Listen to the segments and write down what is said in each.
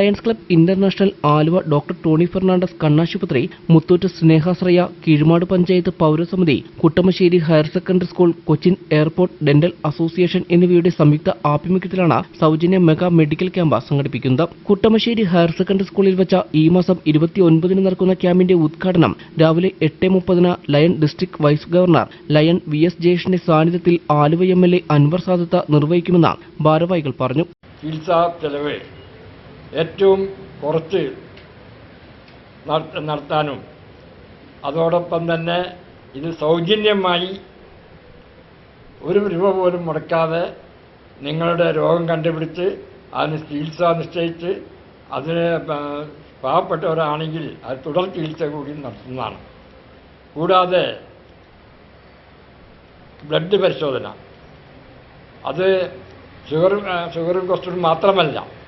Lions club international Aluva doctor Tony Fernandez കണ്ണാശുപത്രി Muthoot Snehashraya Keezhmad panchayat പൗരസമിതി Kuttamassery higher secondary school Cochin airport dental association എന്നിവയുടെ സംയുക്ത ആഭിമുഖ്യത്തിലാണ് സൗജന്യ മെഗാ മെഡിക്കൽ ക്യാമ്പ് സംഘടിപ്പിക്കുന്നത്. കുട്ടമശ്ശേരി ഹയർ സെക്കൻഡറി സ്കൂളിൽ വെച്ച ഈ മാസം ഇരുപത്തിയൊൻപതിന് നടക്കുന്ന ക്യാമ്പിന്റെ ഉദ്ഘാടനം രാവിലെ എട്ട് മുപ്പതിന് lion district vice governor lion V S ജയേഷിന്റെ സാന്നിധ്യത്തിൽ Aluva M L A Anwar Sadath നിർവഹിക്കുമെന്ന് ഭാരവാഹികൾ പറഞ്ഞു. ചികിത്സാ ചെലവ് ഏറ്റവും കുറച്ച് നടത്ത- നടത്താനും. അതോടൊപ്പം തന്നെ ഇത് സൗജന്യമായി ഒരു രൂപ പോലും മുടക്കാതെ നിങ്ങളുടെ രോഗം കണ്ടുപിടിച്ച് അതിന് ചികിത്സ നിശ്ചയിച്ച് അതിന് പാവപ്പെട്ടവരാണെങ്കിൽ അത് തുടർ ചികിത്സ കൂടി നടത്തുന്നതാണ്. കൂടാതെ ബ്ലഡ് പരിശോധന. അത് ഷുഗർ ഷുഗറും കൊളസ്ട്രോളും മാത്രമല്ല.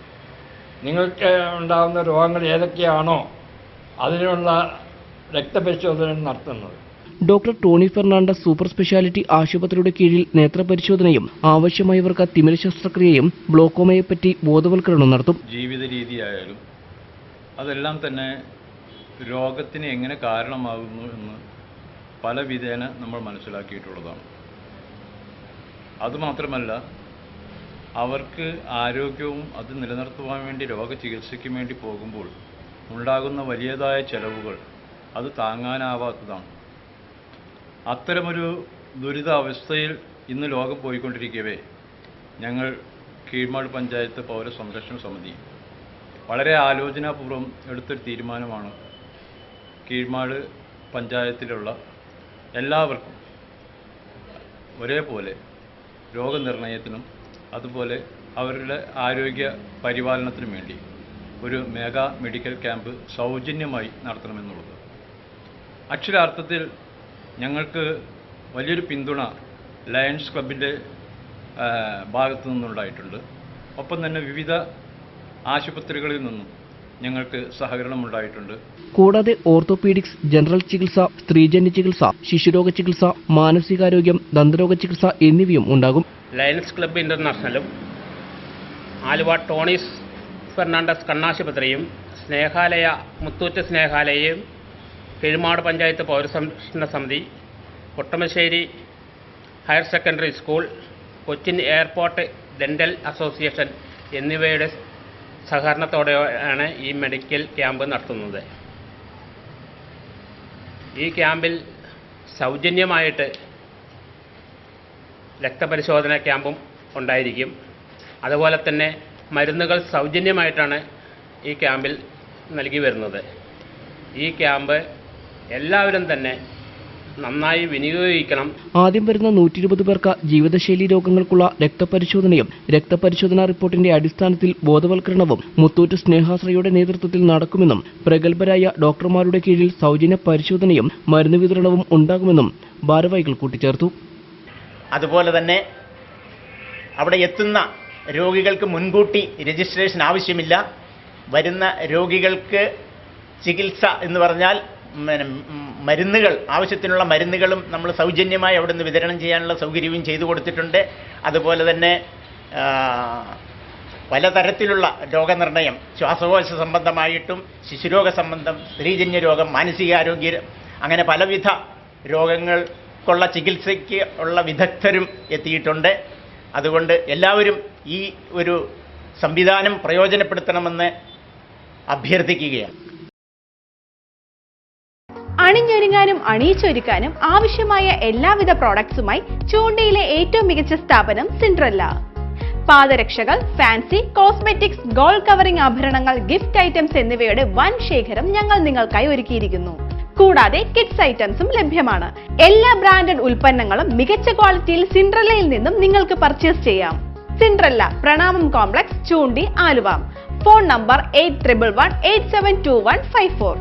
നിങ്ങൾക്ക് ഉണ്ടാകുന്ന രോഗങ്ങൾ ഏതൊക്കെയാണോ അതിനുള്ള രക്തപരിശോധന നടത്തുന്നത്. Doctor Tony Fernandez super speciality ആശുപത്രിയുടെ കീഴിൽ നേത്രപരിശോധനയും ആവശ്യമായവർക്ക് തിമിര ശസ്ത്രക്രിയയും ഗ്ലോക്കോമയെപ്പറ്റി ബോധവൽക്കരണം നടത്തും. ജീവിത രീതിയായാലും അതെല്ലാം തന്നെ രോഗത്തിന് എങ്ങനെ കാരണമാകുന്നു എന്ന് പല വിധേന നമ്മൾ മനസ്സിലാക്കിയിട്ടുള്ളതാണ്. അതുമാത്രമല്ല അവർക്ക് ആരോഗ്യവും അത് നിലനിർത്തുവാൻ വേണ്ടി രോഗചികിത്സയ്ക്ക് വേണ്ടി പോകുമ്പോൾ ഉണ്ടാകുന്ന വലിയതായ ചെലവുകൾ അത് താങ്ങാനാവാത്തതാണ്. അത്തരമൊരു ദുരിതാവസ്ഥയിൽ ഇന്ന് ലോകം പോയിക്കൊണ്ടിരിക്കവേ ഞങ്ങൾ കീഴ്മാട് പഞ്ചായത്ത് പൗര സംരക്ഷണ സമിതി. വളരെ ആലോചനാപൂർവം എടുത്തൊരു തീരുമാനമാണ് കീഴ്മാട് പഞ്ചായത്തിലുള്ള എല്ലാവർക്കും ഒരേപോലെ രോഗനിർണയത്തിനും അതുപോലെ അവരുടെ ആരോഗ്യ പരിപാലനത്തിനു വേണ്ടി ഒരു മെഗാ മെഡിക്കൽ ക്യാമ്പ് സൗജന്യമായി നടത്തണമെന്നുള്ളത്. അക്ഷരാർത്ഥത്തിൽ ഞങ്ങൾക്ക് വലിയൊരു പിന്തുണ ലയൺസ് ക്ലബിന്റെ ഭാഗത്തു നിന്നുണ്ടായിട്ടുണ്ട്. ഒപ്പം തന്നെ വിവിധ ആശുപത്രികളിൽ നിന്നും ഞങ്ങൾക്ക് സഹകരണം ഉണ്ടായിട്ടുണ്ട് കൂടാതെ ഓർത്തോപീഡിക്സ് ജനറൽ ചികിത്സ സ്ത്രീജന്യ ചികിത്സ ശിശുരോഗ ചികിത്സ മാനസികാരോഗ്യം ദന്തരോഗ ചികിത്സ എന്നിവയും ഉണ്ടാകും. ലയൺസ് ക്ലബ്ബ് ഇന്റർനാഷണലും ആലുവ ടോണീസ് ഫെർണാണ്ടസ് കണ്ണാശുപത്രിയും സ്നേഹാലയ മുത്തൂറ്റ് സ്നേഹാലയയും കിഴുമാട് പഞ്ചായത്ത് പൗരസംരക്ഷണ സമിതി Kottamassery higher secondary school Cochin airport dental association എന്നിവയുടെ സഹകരണത്തോടെയാണ് ഈ മെഡിക്കൽ ക്യാമ്പ് നടത്തുന്നത്. ഈ ക്യാമ്പിൽ സൗജന്യമായിട്ട് രക്തപരിശോധന ക്യാമ്പും ഉണ്ടായിരിക്കും. അതുപോലെ തന്നെ മരുന്നുകൾ സൗജന്യമായിട്ടാണ് ഈ ക്യാമ്പിൽ നൽകി വരുന്നത്. ഈ ക്യാമ്പ് എല്ലാവരും തന്നെ നന്നായി വിനിയോഗിക്കണം. ആദ്യം വരുന്ന നൂറ്റി ഇരുപത് പേർക്ക് ജീവിതശൈലി രോഗങ്ങൾക്കുള്ള രക്തപരിശോധനയും രക്തപരിശോധനാ റിപ്പോർട്ടിന്റെ അടിസ്ഥാനത്തിൽ ബോധവൽക്കരണവും മുത്തൂറ്റ് സ്നേഹാശ്രയുടെ നേതൃത്വത്തിൽ നടക്കുമെന്നും പ്രഗത്ഭരായ ഡോക്ടർമാരുടെ കീഴിൽ സൗജന്യ പരിശോധനയും മരുന്ന് വിതരണവും ഉണ്ടാകുമെന്നും ഭാരവാഹികൾ കൂട്ടിച്ചേർത്തു. അതുപോലെ തന്നെ അവിടെ എത്തുന്ന രോഗികൾക്ക് മുൻകൂട്ടി രജിസ്ട്രേഷൻ ആവശ്യമില്ല. വരുന്ന രോഗികൾക്ക് ചികിത്സ എന്ന് പറഞ്ഞാൽ മരുന്നുകൾ ആവശ്യത്തിനുള്ള മരുന്നുകളും നമ്മൾ സൗജന്യമായി അവിടെ നിന്ന് വിതരണം ചെയ്യാനുള്ള സൗകര്യവും ചെയ്തു കൊടുത്തിട്ടുണ്ട്. അതുപോലെ തന്നെ പലതരത്തിലുള്ള രോഗനിർണയം ശ്വാസകോശ സംബന്ധമായിട്ടും ശിശുരോഗ സംബന്ധം സ്ത്രീജന്യ രോഗം മാനസികാരോഗ്യം അങ്ങനെ പലവിധ രോഗങ്ങൾക്കുള്ള ചികിത്സയ്ക്ക് ഉള്ള വിദഗ്ധരും എത്തിയിട്ടുണ്ട്. അതുകൊണ്ട് എല്ലാവരും ഈ ഒരു സംവിധാനം പ്രയോജനപ്പെടുത്തണമെന്ന് അഭ്യർത്ഥിക്കുകയാണ്. അണിഞ്ഞൊരുങ്ങാനും അണിയിച്ചൊരുക്കാനും ആവശ്യമായ എല്ലാവിധ പ്രോഡക്ട്സുമായി ചൂണ്ടയിലെ ഏറ്റവും മികച്ച സ്ഥാപനം സിൻഡ്രല്ല. പാദരക്ഷകൾ ഫാൻസി കോസ്മെറ്റിക്സ് ഗോൾഡ് കവറിംഗ് ആഭരണങ്ങൾ ഗിഫ്റ്റ് ഐറ്റംസ് എന്നിവയുടെ വൻ ശേഖരം ഞങ്ങൾ നിങ്ങൾക്കായി ഒരുക്കിയിരിക്കുന്നു. കൂടാതെ കിഡ്സ് ഐറ്റംസും ലഭ്യമാണ്. എല്ലാ ബ്രാൻഡഡ് ഉൽപ്പന്നങ്ങളും മികച്ച ക്വാളിറ്റിയിൽ സിൻഡ്രല്ലയിൽ നിന്നും നിങ്ങൾക്ക് പർച്ചേസ് ചെയ്യാം. Cinderella Pranamam complex Choondi Aluva. Phone number eight triple one eight seven two one five four.